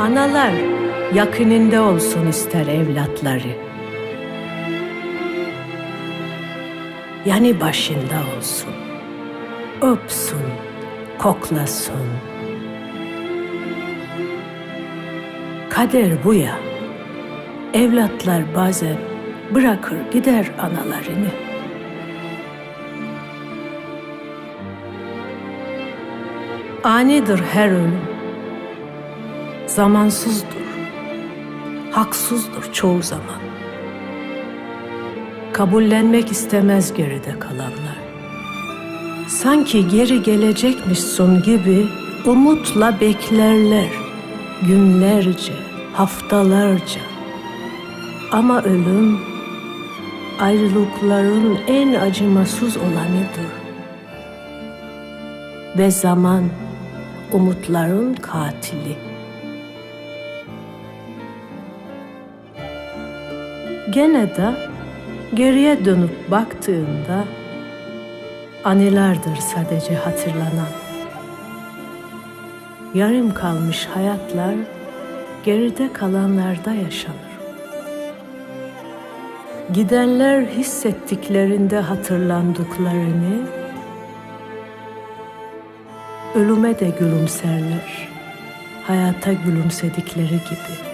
Analar yakınında olsun ister evlatları. Yani başında olsun. Öpsün, koklasın. Kader bu ya. Evlatlar bazen bırakır gider analarını. Anidir her ölüm zamansızdır, haksızdır çoğu zaman. Kabullenmek istemez geride kalanlar. Sanki geri gelecekmişsin gibi umutla beklerler günlerce, haftalarca. Ama ölüm ayrılıkların en acımasız olanıdır. Ve zaman umutların katili. Gene de geriye dönüp baktığında anılardır sadece hatırlanan. Yarım kalmış hayatlar geride kalanlarda yaşanır. Gidenler hissettiklerinde hatırlandıklarını ölüme de gülümserler. Hayata gülümsedikleri gibi.